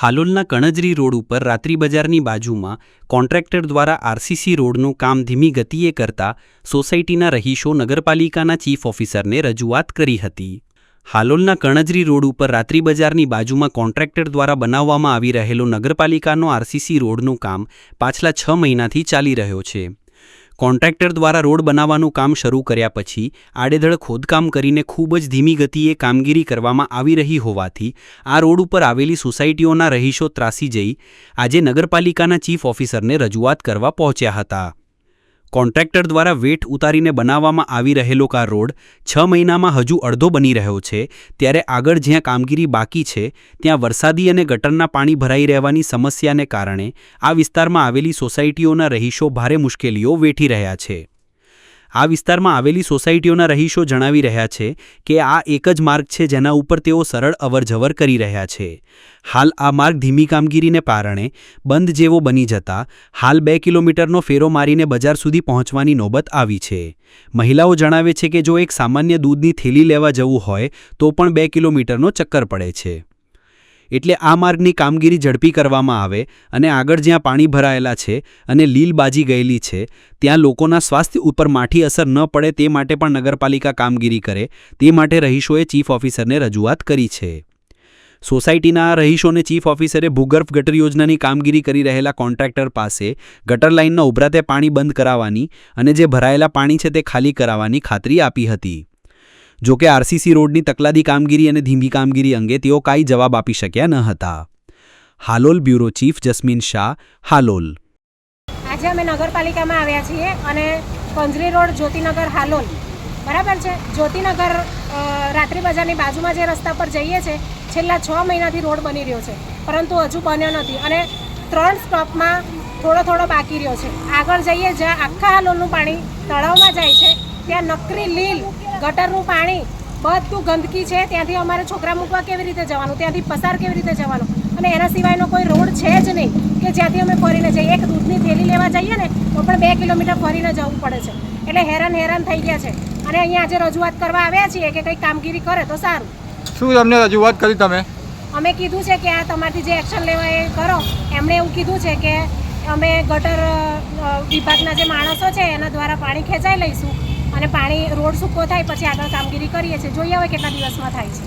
હાલોલના કણજરી road ઉપર રાત્રિ બજારની બાજુમાં કોન્ટ્રાક્ટર દ્વારા આરસીસી રોડનું કામ ધીમી ગતિએ કરતા સોસાયટીના રહીશો નગરપાલિકાના ચીફ ઓફિસરને રજૂઆત કરી હતી. હાલોલના કણજરી રોડ ઉપર રાત્રિ બજારની બાજુમાં કોન્ટ્રાક્ટર દ્વારા બનાવવામાં આવી રહેલો નગરપાલિકાનો આરસીસી રોડનું કામ પાછલા છ મહિનાથી ચાલી રહ્યો છે. કોન્ટ્રાક્ટર દ્વારા રોડ બનાવવાનું કામ શરૂ કર્યા પછી આડેધડ ખોદકામ કરીને ખૂબ જ ધીમી ગતિએ કામગીરી કરવામાં આવી રહી હોવાથી આ રોડ ઉપર આવેલી સોસાયટીઓના રહીશો ત્રાસી જઈ આજે નગરપાલિકાના ચીફ ઓફિસરને રજૂઆત કરવા પહોંચ્યા હતા. કોન્ટ્રાક્ટર દ્વારા વેઠ ઉતારીને બનાવવામાં આવી રહેલો કાર રોડ છ મહિનામાં હજુ અડધો બની રહ્યો છે. ત્યારે આગળ જ્યાં કામગીરી બાકી છે, ત્યાં વરસાદી અને ગટરના પાણી ભરાઈ રહેવાની સમસ્યાને કારણે આ વિસ્તારમાં આવેલી સોસાયટીઓના રહીશો ભારે મુશ્કેલીઓ વેઠી રહ્યા છે. આ વિસ્તારમાં આવેલી સોસાયટીઓના રહીશો જણાવી રહ્યા છે કે આ એક જ માર્ગ છે જેના ઉપર તેઓ સરળ અવરજવર કરી રહ્યા છે. હાલ આ માર્ગ ધીમી કામગીરીને કારણે બંધ જેવો બની જતા હાલ બે કિલોમીટરનો ફેરો મારીને બજાર સુધી પહોંચવાની નોબત આવી છે. મહિલાઓ જણાવે છે કે જો એક સામાન્ય દૂધની થેલી લેવા જવું હોય તો પણ બે કિલોમીટરનો ચક્કર પડે છે. એટલે આ માર્ગની કામગીરી ઝડપી કરવામાં આવે અને આગળ જ્યાં પાણી ભરાયેલા છે અને લીલ બાજી ગયેલી છે, ત્યાં લોકોના સ્વાસ્થ્ય ઉપર માઠી અસર ન પડે તે માટે પણ નગરપાલિકા કામગીરી કરે, તે માટે રહીશોએ ચીફ ઓફિસરને રજૂઆત કરી છે. સોસાયટીના રહીશોને ચીફ ઓફિસરે ભૂગર્ભ ગટર યોજનાની કામગીરી કરી રહેલા કોન્ટ્રાક્ટર પાસે ગટર લાઇનના ઉભરાતે પાણી બંધ કરાવવાની અને જે ભરાયેલા પાણી છે તે ખાલી કરાવવાની ખાતરી આપી હતી. જો કે આરસીસી રોડની તકલાદી કામગીરી અને ધીમી કામગીરી અંગે તેઓ કાંઈ જવાબ આપી શક્યા ન હતા. Halol bureau chief Jasmin Shah, Halol. આજે અમે નગરપાલિકામાં આવ્યા છીએ અને કંજરી રોડ જ્યોતિનગર હાલોલ. બરાબર છે? જ્યોતિનગર રાત્રિ બજારની બાજુમાં જે રસ્તા પર જઈએ છે, છેલ્લા છ મહિનાથી રોડ બની રહ્યો છે. પરંતુ હજુ બન્યો નથી અને ત્રણ સ્ટોપમાં થોડો થોડો બાકી રહ્યો છે. આગળ જઈએ જ્યાં આખા હાલોલનું પાણી તળાવમાં જાય છે, ત્યાં નકરી લીલ ગટરનું પાણી બધું ગંદકી છે. ત્યાંથી અમારે છોકરા મૂકવા કેવી રીતે જવાનું? ત્યાંથી પસાર કેવી રીતે જવાનું? અને એના સિવાયનો કોઈ રોડ છે જ નહીં કે જ્યાંથી અમે ફરીને જઈએ. એક દૂધની થેલી લેવા જઈએ ને તો પણ બે કિલોમીટર ફરીને જવું પડે છે. એટલે હેરાન હેરાન થઈ ગયા છે. અને અહીંયા આજે રજૂઆત કરવા આવ્યા છીએ કે કંઈક કામગીરી કરે તો સારું. શું અમને રજૂઆત કરી તમે? અમે કીધું છે કે આ તમારથી જે એક્શન લેવા એ કરો. એમણે એવું કીધું છે કે અમે ગટર વિભાગના જે માણસો છે એના દ્વારા પાણી ખેંચાઈ લઈશું. અને પાણી રોડ સૂકો થાય, પછી આગળ કામગીરી કરીએ છીએ. જોઈએ હવે કેટલા દિવસમાં થાય છે.